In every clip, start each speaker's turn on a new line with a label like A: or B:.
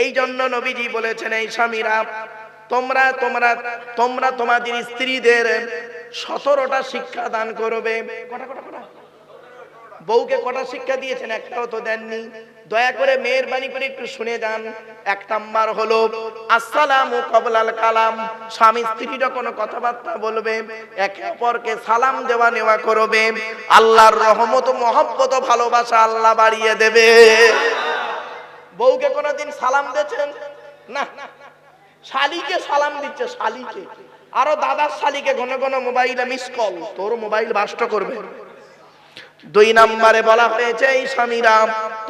A: এই জন্য নবীজি বলেছেন, এই স্বামীরা, তোমরা তোমরা তোমরা তোমাদের স্ত্রীদের সতেরোটা শিক্ষা দান করবে। বউকে কটা শিক্ষা দিয়েছেন? একটাও তো দেননি। দয়া করে মেয়ের বাণী করে একটু শুনে যান। এক নাম্বার হলো, আসসালাম ও কবলাল কালাম। স্বামী স্ত্রী যখন কথাবার্তা বলবে, একে অপরকে সালাম দেওয়া নেওয়া করবে। আল্লাহর রহমত মহব্বত ভালোবাসা আল্লাহ বাড়িয়ে দেবে। বউকে কোনোদিন সালাম দিয়েছেন? না। শালিকে সালাম দিচ্ছে, শালিকে। আরও দাদার শালিকে ঘন ঘন মোবাইলে মিস কল তোর মোবাইল বাস্ট করবে। দুই নম্বরে বলা হয়েছে, এই স্বামীরা,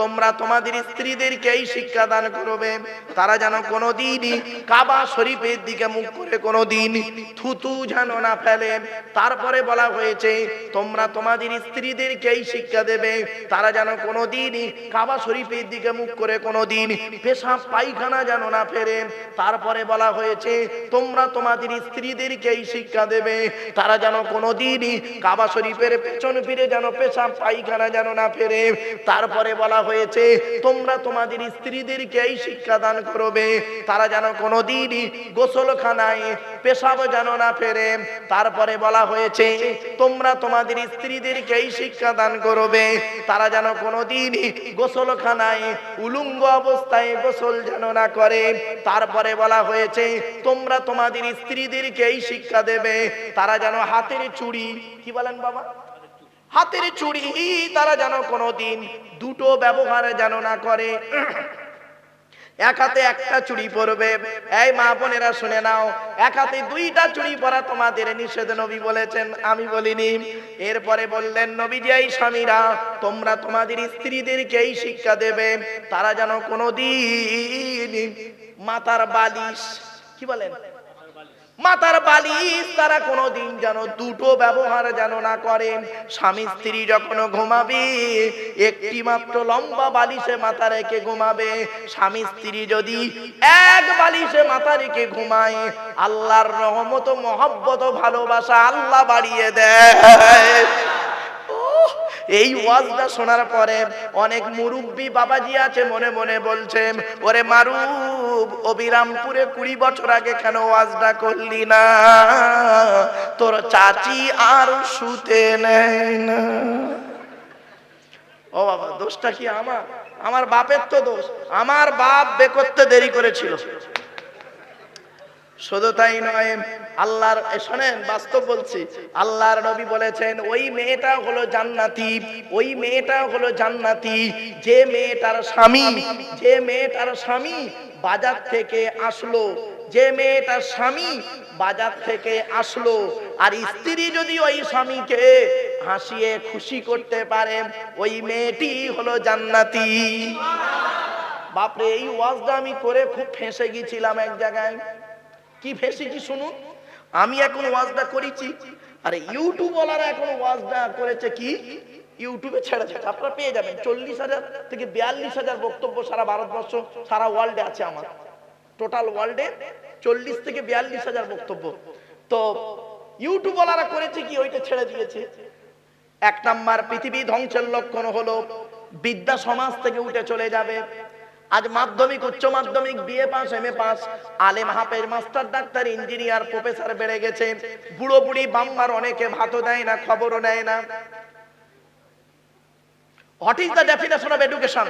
A: তোমরা তোমাদের স্ত্রীদেরকে এই শিক্ষা দান করবে। তারা যেন কোনোদিনই কাবা শরীফের দিকে মুখ করে কোনোদিন থুতু যেন না ফেলে। তারপরে বলা হয়েছে, তোমরা তোমাদের স্ত্রীদেরকে এই শিক্ষা দেবে। তারা যেন কোনোদিনই কাবা শরীফের দিকে মুখ করে কোনোদিন পেশাব, পায়খানা যেন না ফেরে তারপরে বলা হয়েছে, তোমরা তোমাদের স্ত্রীদেরকে এই শিক্ষা দেবে। তারা যেন কোনোদিনই কাবা শরীফের পেছন ফিরে যেন পেশাব পায়খানা যেন না ফেরে। তারপরে বলা হয়েছে, তোমরা তোমাদের স্ত্রীদেরকে এই শিক্ষা দান করবে। তারা যেন কোনোদিনই গোসলখানায়, পেশাব যেন না ফেরে। তারপরে বলা হয়েছে, তোমরা তোমাদের স্ত্রীদেরকে এই শিক্ষা দান করবে। তারা যেন কোনোদিনই গোসলখানায়, উলুঙ্গ অবস্থায় গোসল যেন না করে। তারপরে বলা হয়েছে, তোমরা তোমাদের স্ত্রীদেরকে এই শিক্ষা দেবে। তারা যেন হাতের চুড়ি, কি বলেন বাবা? হাতের চুড়ি, তারা যেন কোনোদিন দুটো ব্যবহার যেন না করে। এক হাতে একটা চুড়ি পরবে। এই মা বোনেরা শুনে নাও, এক হাতে দুইটা চুড়ি পরা তোমাদের নিষেধ নবী বলেছেন, আমি বলিনি। এরপরে বললেন নবী যে এই স্বামীরা, তোমরা তোমাদের স্ত্রীদেরকে এই শিক্ষা দেবে। তারা যেন কোনোদিন মাথার বালিশ, কি বলেন? মাথার বালিশ তারা কোনোদিন যেন দুটো ব্যবহার যেন না করেন। স্বামী স্ত্রী যখন ঘুমাবে, একটি মাত্র লম্বা বালিশে মাথা রেখে ঘুমাবে। স্বামী স্ত্রী যদি এক বালিশে মাথা রেখে ঘুমায়, আল্লাহর রহমত মহব্বত ভালোবাসা আল্লাহ বাড়িয়ে দেয়। এই ওয়াজটা শোনার পরে অনেক মুরব্বী বাবাজি আছে, মনে মনে বলছেন ওরে মারুব, অবিরামপুরে কুড়ি বছর আগে কেন ওয়াজটা করলি না? তোর চাচি আর শুতে নেয় না। ও বাবা, দোষটা কি আমার? আমার বাপের তো দোষ। আমার বাপ বে করতে দেরি করেছিল। শুধু তাই নয়, আল্লাহর শোনেন, বাস্তব বলছি, আল্লাহর নবী বলেছেন, ওই মেয়েটা হলো জান্নাতি, ওই মেয়েটা হলো জান্নাতি, যে মেয়েটার স্বামী, যে মেয়েটার স্বামী বাজার থেকে আসলো, যে মেয়েটার স্বামী বাজার থেকে আসলো, আর স্ত্রী যদি ওই স্বামীকে হাসিয়ে খুশি করতে পারে, ওই মেয়েটি হলো জান্নাতি। বাপরে, এই ওয়াজটা আমি করে খুব ফেঁসে গেছিলাম এক জায়গায়। কি ফেসেছি শুনুন? আমি এখন ওয়াজটা করেছি। আরে ইউটিউব ইউটিউবওয়ালারা এখন ওয়াজটা করেছে কি? ইউটিউবে ছেড়েছে আপনারা পেয়ে যাবেন। চল্লিশ হাজার থেকে বিয়াল্লিশ হাজার বক্তব্য সারা ভারতবর্ষ, সারা ওয়ার্ল্ডে আছে আমার। টোটাল ওয়ার্ল্ডে চল্লিশ থেকে বিয়াল্লিশ হাজার বক্তব্য। তো ইউটিউব ইউটিউবওয়ালারা করেছে কি? ওইটা ছেড়ে দিয়েছে। এক নাম্বার, পৃথিবী ধ্বংসের লক্ষণ হলো বিদ্যা সমাজ থেকে উঠে চলে যাবে। আজ মাধ্যমিক, উচ্চ মাধ্যমিক BA pass M A pass. আলেম হাফেজ, মাস্টার, ডাক্তার, ইঞ্জিনিয়ার, প্রফেসর বেড়ে গেছে। বুড়ো বুড়ি বাম্মার অনেকে ভাতও দেয় না, খবরও নেয় না। What is the definition of education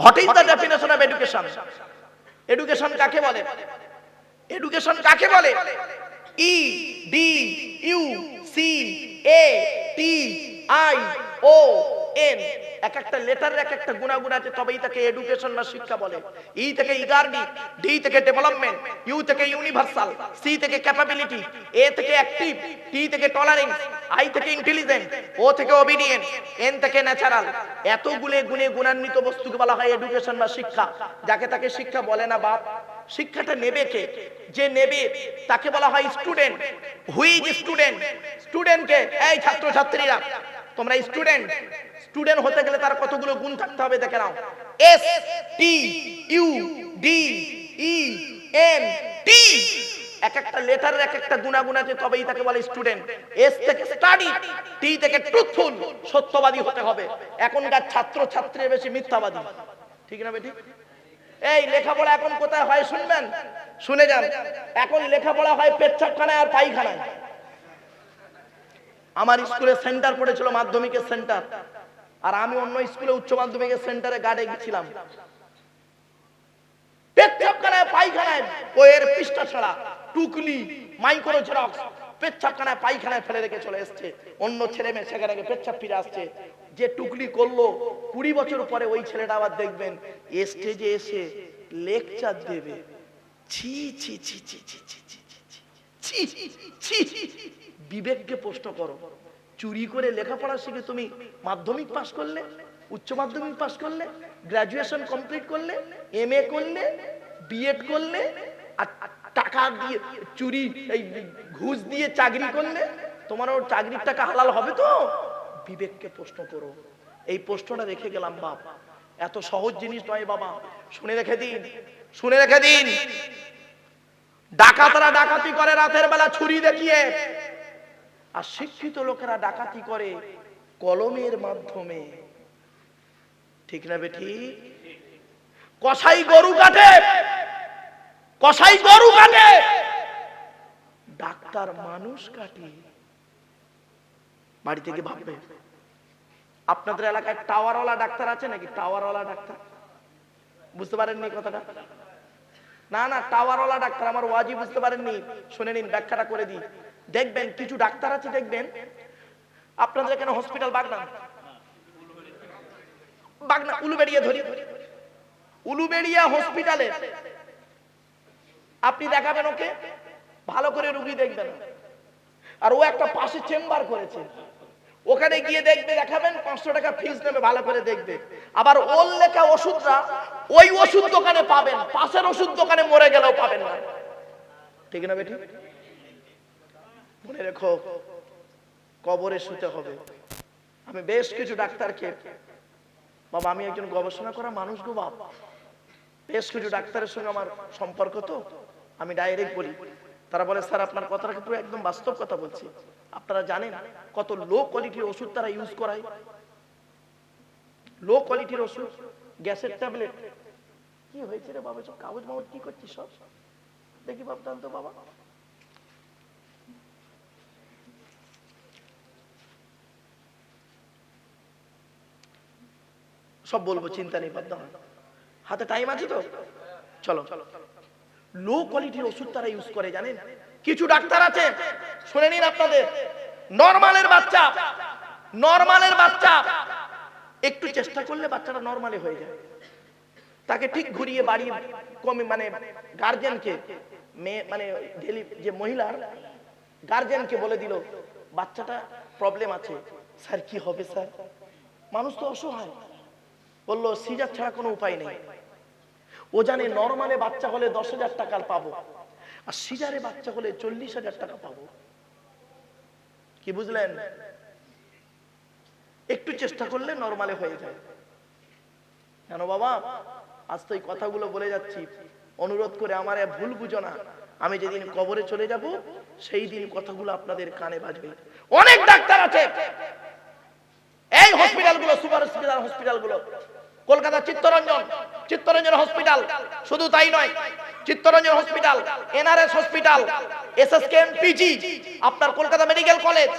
A: what is the definition of education education কাকে বলে? এডুকেশন কাকে বলে? E D U C A T I O N এক একটা লেটারের এক একটা গুণাগুণ আছে, তবেই তাকে এডুকেশন বা শিক্ষা বলে। ই থেকে ইগার্ডি ডি থেকে ডেভেলপমেন্ট ইউ থেকে ইউনিভার্সাল সি থেকে ক্যাপাবিলিটি এ থেকে অ্যাক্টিভ টি থেকে টলারেন্স আই থেকে ইন্টেলিজেন্ট ও থেকে ওবিডিয়েন্ট এন থেকে ন্যাচারাল এতগুলো গুণে গুণান্বিত বস্তুকে বলা হয় এডুকেশন বা শিক্ষা। যাকে তাকে শিক্ষা বলে না বাপ, শিক্ষাটা নেবে কে? যে নেবে, তাকে বলা হয় স্টুডেন্ট হুইজ স্টুডেন্ট স্টুডেন্টকে এই ছাত্র ছাত্রীরা তোমরা স্টুডেন্ট স্টুডেন্ট হতে গেলে তার কতগুলো গুণ থাকতে হবে দেখে নাও। S T U D E N T এক একটা লেটারের এক একটা গুণাগুণ আছে, তবেই তাকে বলে স্টুডেন্ট এস থেকে স্টাডি টি থেকে ট্রুথফুল সত্যবাদী হতে হবে। এখনকার ছাত্র ছাত্রী বেশি মিথ্যাবাদী। ঠিক না বেটি? এই লেখাপড়া এখন কোথায় হয় শুনবেন? শুনে যান। এখন লেখাপড়া হয় পেচ্ছাপখানায় আর পায়খানায়। আমার স্কুলে সেন্টার পড়েছিল, মাধ্যমিকের সেন্টার আর আমি অন্য স্কুলে উচ্চ মাধ্যমিকের সেন্টারে গার্ডে গেছিলাম যে করল কুড়ি বছর পরে ওই ছেলেটা আবার দেখবেন এসে লেকচার দেবে ছি ছি ছি ছি ছি ছি বিবেককে প্রশ্ন করো চুরি করে লেখাপড়া শিখে তুমি মাধ্যমিক পাস করলে, উচ্চ মাধ্যমিক পাস করলে গ্রাজুয়েশন কমপ্লিট করলে এম এ করলে বিএড করলে, আর টাকা দিয়ে চুরি, এই ঘুষ দিয়ে চাকরি করলে, তোমার ওর চাকরির টাকা হালাল হবে তো? বিবেককে প্রশ্ন করো। এই প্রশ্নটা রেখে গেলাম বাপ। এত সহজ জিনিস নয় বাবা। শুনে রেখে দিন। শুনে রেখে দিন। ডাকাতরা ডাকাতি করে রাতের বেলা ছুরি দেখিয়ে আর শিক্ষিত লোকেরা ডাকাতি করে কলমের মাধ্যমে। ঠিক না বেঠি? কসাই গরু কাটে, কসাই গরু কাটে, ডাক্তার মানুষ কাটে। বাড়ি থেকে ভাববে, আপনাদের এলাকায় টাওয়ারওয়ালা ডাক্তার আছে নাকি? টাওয়ারওয়ালা ডাক্তার? বুঝতে পারেননি কথাটা? না না, টাওয়ারওয়ালা ডাক্তার, আমার ওয়াজি বুঝতে পারেননি। শুনে নিন, ব্যাখ্যাটা করে দিই। দেখবেন, কিছু ডাক্তার আছে দেখবেন। আপনাদের এখানে হসপিটাল বাগনা বাগনা উলুবেড়িয়া ধরি। উলুবেড়িয়া হসপিটালে আপনি দেখাবেন ওকে? ভালো করে রুগী দেখবেন। আর ও একটা পাশে চেম্বার করেছে। ওখানে গিয়ে দেখবে, দেখাবেন, পাঁচশো টাকা ফিস নেবে, ভালো করে দেখবে। আবার ওর লেখা ওষুধরা ওই ওষুধ দোকানে পাবেন, পাশের ওষুধ দোকানে মরে গেলেও পাবেন না। ঠিক না বেটি? মনে রেখো, কবরে শুতে হবে। আমি বেশ কিছু ডাক্তারকে, বাবা, আমি একজন গবেষণা করা মানুষ গো বাপ। বেশ কিছু ডাক্তারের সঙ্গে আমার সম্পর্ক তো, আমি ডাইরেক্ট বলি। তারা বলে, স্যার, আপনার কথাটা পুরো একদম বাস্তব কথা বলছি। আপনারা জানেন কত লো কোয়ালিটির ওষুধ তারা ইউজ করায়? লো কোয়ালিটির ওষুধ, গ্যাসের ট্যাবলেট। কি হয়েছে রে বাবা, সব কাগজ মাগজ কি করছিস সব? দেখি ভাবতাম তো বাবা। সব বলব, চিন্তা নেই বাদ হাতে টাইম আছে তো? চলো। লো কোয়ালিটির ওষুধ তারা ইউজ করে, জানেন? কিছু ডাক্তার আছে, শুনে নিন আপনাদের। নর্মালের বাচ্চা, নরমালের বাচ্চা। একটু চেষ্টা করলে বাচ্চাটা নরমালে হয়ে যায়। তাকে ঠিক ঘুরিয়ে বাড়ি কমে মানে গার্জেনকে মেয়ে মানে ডেলি যে মহিলার গার্জেনকে বলে দিল, বাচ্চাটা প্রবলেম আছে। স্যার, কি হবে, স্যার? মানুষ তো অসহায়। বলল, সিজার ছাড়া কোনো উপায় নেই। ও জানে নর্মালে বাচ্চা হলে দশ হাজার টাকার পাবো। আর সিজারে বাচ্চা হলে চল্লিশ হাজার টাকা পাবো। কি বুঝলেন? একটু চেষ্টা করলে নর্মালে হয়ে যায়। কেন বাবা? আজ তো এই কথাগুলো বলে যাচ্ছি। অনুরোধ করে আমার ভুল বুঝো না। আমি যেদিন কবরে চলে যাব, সেই দিন কথাগুলো আপনাদের কানে বাজবে। অনেক ডাক্তার আছে। এই হসপিটালগুলো, সুপার হসপিটাল হসপিটালগুলো। কলকাতা চিত্তরঞ্জন চিত্তরঞ্জন হসপিটাল শুধু তাই নয় Chittaranjan hospital NRS hospital SSKM PG আপনার কলকাতা মেডিকেল কলেজ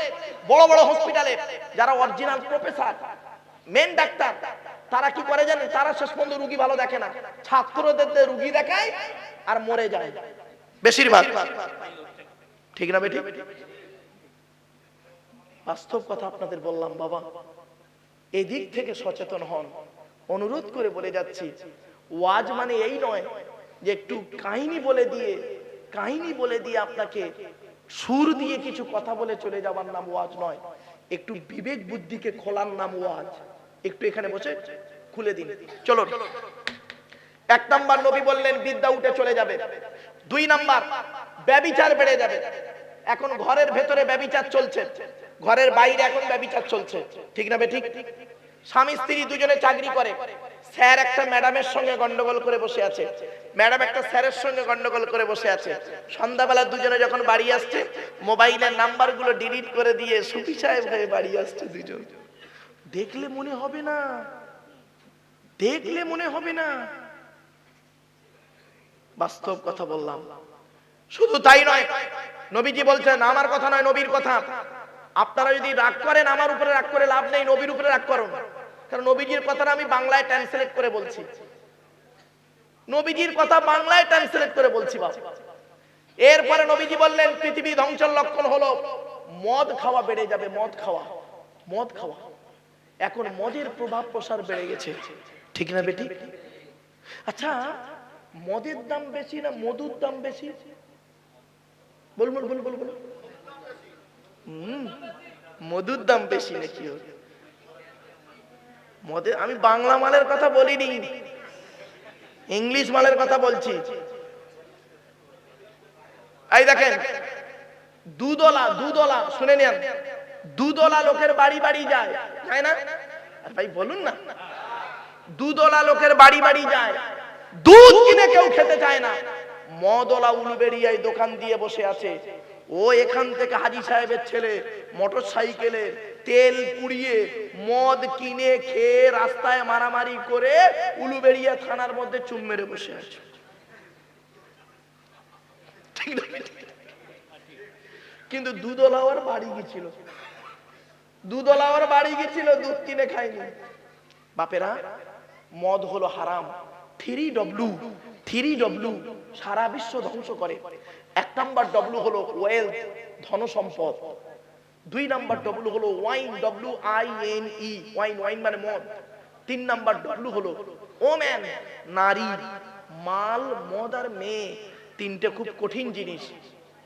A: বড় বড় হসপিটালে যারা অরিজিনাল প্রফেসর মেন ডাক্তার তারা কি করে জানেন? তারা শেষ পর্যন্ত রুগী ভালো দেখে না। ছাত্রদের রুগী দেখায় আর মরে যায়। বেশিরভাগ। ঠিক না বেটি বাস্তব কথা আপনাদের বললাম, বাবা। এদিক থেকে সচেতন হন। অনুরোধ করে বলে যাচ্ছি। ওয়াজ মানে এই নয় যে একটু কাহিনী বলে দিয়ে, কাহিনী বলে দিয়ে আপনাকে সুর দিয়ে কিছু কথা বলে চলে যাবার নাম ওয়াজ নয়। একটু বিবেক বুদ্ধিকে খোলার নাম ওয়াজ। একটু এখানে বসে খুলে দিন। চলো এক নাম্বার নবী বললেন, বিদ্যা উঠে চলে যাবে। দুই নাম্বার, ব্যবিচার বেড়ে যাবে। এখন ঘরের ভেতরে ব্যবিচার চলছে। ঘরের বাইরে এখন ব্যবিচার চলছে। ঠিক না বে ঠিক? স্বামী, স্ত্রী দুজনে চাকরি করে। স্যার একটা ম্যাডামের সঙ্গে গন্ডগোল করে বসে আছে। ম্যাডাম একটা স্যারের সঙ্গে গন্ডগোল করে বসে আছে। সন্ধ্যাবেলা দুজনে যখন বাড়ি আসছে, মোবাইলের নাম্বারগুলো ডিলিট করে দিয়ে সুফি সাহেব হয়ে বাড়ি আসছে দুজন। দেখলে মনে হবে না। দেখলে মনে হবে না। বাস্তব কথা বললাম। শুধু তাই নয়, নবীজি বলছেন, আমার কথা নয়, নবীর কথা। আপনারা যদি রাগ করেন, আমার উপরে রাগ করে লাভ নেই, নবীর উপরে রাগ করুন। কারণ নবীজির কথাটা আমি বাংলায় ট্রান্সলেট করে বলছি। নবীজির কথা বাংলায় ট্রান্সলেট করে বলছি বাবা এরপরে নবীজি বললেন পৃথিবী ধ্বংসের লক্ষণ হলো মদ খাওয়া বেড়ে যাবে মদ খাওয়া মদ খাওয়া। এখন মদের প্রভাব প্রসার বেড়ে গেছে। ঠিক না বেটি? আচ্ছা মদের দাম বেশি না মধুর দাম বেশি? বল বল বল বল বল হুম, মধুর দাম বেশি নাকি ওর? মদের আমি বাংলা মালের কথা বলিনি। ইংলিশ মালের কথা বলছি। এই দেখেন, দুদলা দুদলা, শুনে নেন। দুদলা লোকের বাড়ি বাড়ি যায় যায় না? ভাই, বলুন না। দুদলা লোকের বাড়ি বাড়ি যায়। দুধ কিনে কেউ খেতে চায় না। মদলা উলুবেড়িয়ায় দোকান দিয়ে বসে আছে। ও এখান থেকে হাজি সাহেবের ছেলে মোটর সাইকেলে তেল পুড়িয়ে মদ কিনে খেয়ে রাস্তায় মারামারি করে উলুবেড়িয়া থানার মধ্যে চুম মেরে বসে আছে? কিন্তু দুধওয়ালাওয়ার বাড়ি গেছিল। দুধওয়ালাওয়ার বাড়ি গেছিল, দুধ কিনে খায়নি। বাপেরা, মদ হলো হারাম। থ্রি ডব্লু থ্রি ডব্লু সারা বিশ্ব ধ্বংস করে। এক নাম্বার ডব্লু হলো ওয়েলথ ধন সম্পদ দুই নাম্বার ডব্লু হলো wine W I N E wine wine মানে মদ। তিন নাম্বার ডব্লু হলো ওম্যান নারী, মাল, মদ আর মেয়ে, তিনটে খুব কঠিন জিনিস।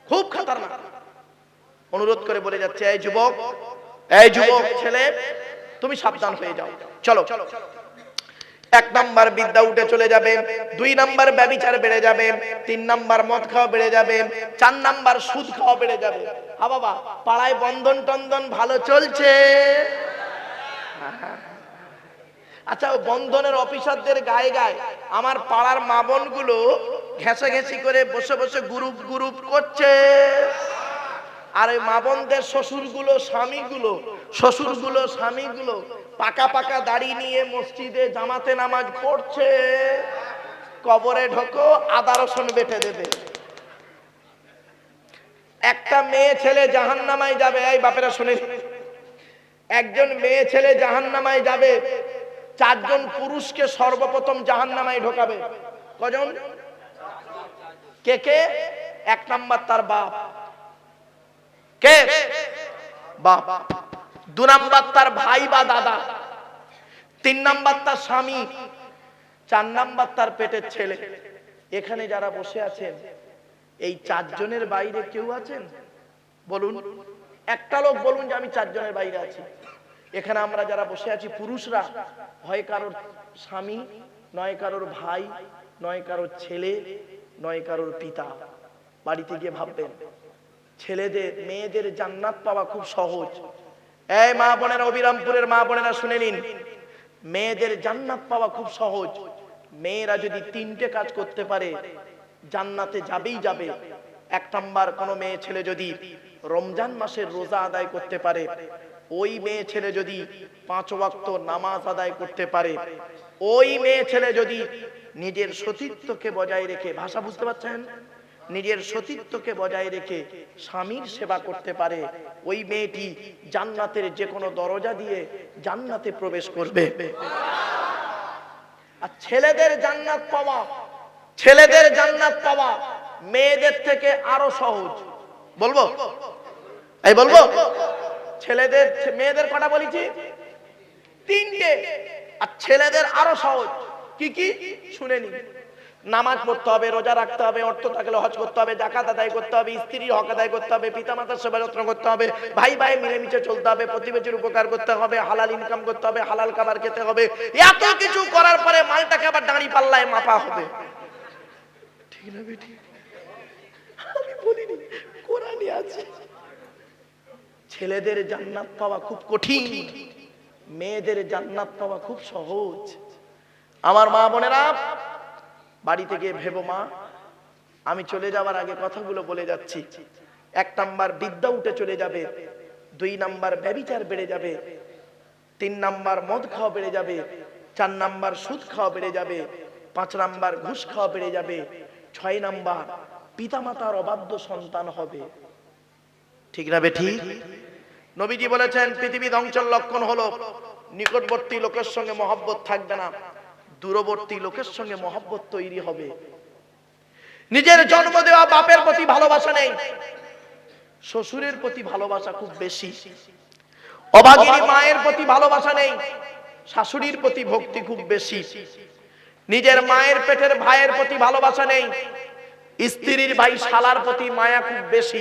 A: খুব খাতারনাক। অনুরোধ করে বলে যাচ্ছে, এই যুবক এই যুবক ছেলে, তুমি সাবধান হয়ে যাও। চলো চলো। এক নাম্বার বিদ্যা উঠে চলে যাবে, দুই নাম্বার ব্যবিচার বেড়ে যাবে, তিন নাম্বার মদ খাওয়া বেড়ে যাবে, চার নাম্বার সুদ খাওয়া বেড়ে যাবে। হা বাবা, পাড়ায় বন্ধন টন্দন ভালো চলছে? আচ্ছা বন্ধনের অফিসারদের গায়ে গায়ে আমার পাড়ার মা বোনগুলো ঘেঁষে ঘেঁষি করে বসে বসে গ্রুপ গ্রুপ করছে। আর ওই মা বোনদের শ্বশুরগুলো, স্বামীগুলো শ্বশুরগুলো, স্বামীগুলো পাকা পাকা দাড়ি নিয়ে মসজিদে জামাতে নামাজ পড়ছে। কবরে ঢোকো, আদা রসুন বেটে দেবে। একটা মেয়ে ছেলে জাহান নামায় যাবে, এই বাপেরা শুনে। একজন মেয়ে ছেলে জাহান নামায় যাবে, চারজন পুরুষকে সর্বপ্রথম জাহান নামায় ঢোকাবে। কজন? কে কে? এক নাম্বার তার বাপ। কে? বাপ। দু নাম্বার তার ভাই বা দাদা। তিন নাম্বার তার স্বামী। চার নাম্বার তার পেটের ছেলে। এখানে যারা বসে আছেন, এই চারজনের বাইরে কেউ আছেন? বলুন। একটা লোক বলুন যে, আমি চারজনের বাইরে আছি। এখানে আমরা যারা বসে আছি, পুরুষরা, হয় কারোর স্বামী, নয় কারোর ভাই, নয় কারোর ছেলে, নয় কারোর পিতা। বাড়িতে গিয়ে ভাববেন ছেলেদের, মেয়েদের জান্নাত পাওয়া খুব সহজ। এই মা বোনেরা অবিরামপুরের মা বোনেরা শুনে নিন। মেয়েদের জান্নাত পাওয়া খুব সহজ। মেয়েরা যদি তিনটে কাজ করতে পারে, জান্নাতে যাবেই যাবে। এক নাম্বার, কোনো মেয়ে ছেলে যদি রমজান মাসের রোজা আদায় করতে পারে, ওই মেয়ে ছেলে যদি পাঁচ ওয়াক্ত নামাজ আদায় করতে পারে, ওই মেয়ে ছেলে যদি নিজের সতীত্বকে বজায় রেখে, ভাষা বুঝতে পারছেন? নিজের সতীত্বকে বজায় রেখে স্বামীর সেবা করতে পারে, ওই মেয়েটি জান্নাতের যে কোনো দরজা দিয়ে জান্নাতে প্রবেশ করবে। আর ছেলেদের জান্নাত পাওয়া, ছেলেদের জান্নাত পাওয়া মেয়েদের থেকে আরও সহজ। বলব? এই বলব? ছেলেদের, মেয়েদের কটা বলেছি? তিনটে। আর ছেলেদের আরও সহজ। কি কি? শুনে নি নামাজ পড়তে হবে, রোজা রাখতে হবে, অর্থ থাকলে হজ করতে হবে জাকাত আদায় করতে হবে স্ত্রীর হক আদায় করতে হবে পিতা মাতার সেবা যত্ন করতে হবে, ভাই ভাই মিলেমিশে চলতে হবে, প্রতিবেশীর উপকার করতে হবে, হালাল ইনকাম করতে হবে, হালাল খাবার খেতে হবে, এত কিছু করার পরে মালটাকে আবার দাঁড়ি পাল্লায় মাপা হবে। ঠিক না বেটি? আমি বলিনি, কোরআনই আছে। ছেলেদের জান্নাত পাওয়া খুব কঠিন, মেয়েদের জান্নাত পাওয়া খুব সহজ। আমার মা বোনেরা বাড়িতে গিয়ে ভেবো মা, আমি চলে যাওয়ার আগে কথাগুলো বলে যাচ্ছি। এক নাম্বার বিদ্যা উঠে চলে যাবে, দুই নাম্বার ব্যবিচার বেড়ে যাবে, তিন নাম্বার মদ খাওয়া বেড়ে যাবে, চার নাম্বার সুদ খাওয়া বেড়ে যাবে, পাঁচ নাম্বার ঘুষ খাওয়া বেড়ে যাবে, ছয় নাম্বার পিতামাতার অবাধ্য সন্তান হবে। ঠিক না বে ঠিক? নবীজি বলেছেন, পৃথিবী ধ্বংসের লক্ষণ হলো, নিকটবর্তী লোকের সঙ্গে মহব্বত থাকবে না। দূরবর্তী লোকের সঙ্গে মহব্বত তৈরি হবে। নিজের জন্ম দেওয়া বাপের প্রতি ভালোবাসা নেই। শ্বশুরের প্রতি ভালোবাসা খুব বেশি। অভাগিনী মায়ের প্রতি ভালোবাসা নেই। শাশুড়ির প্রতি ভক্তি খুব বেশি। নিজের মায়ের পেটের ভাইয়ের প্রতি ভালোবাসা নেই। স্ত্রীর ভাই শালার প্রতি মায়া খুব বেশি।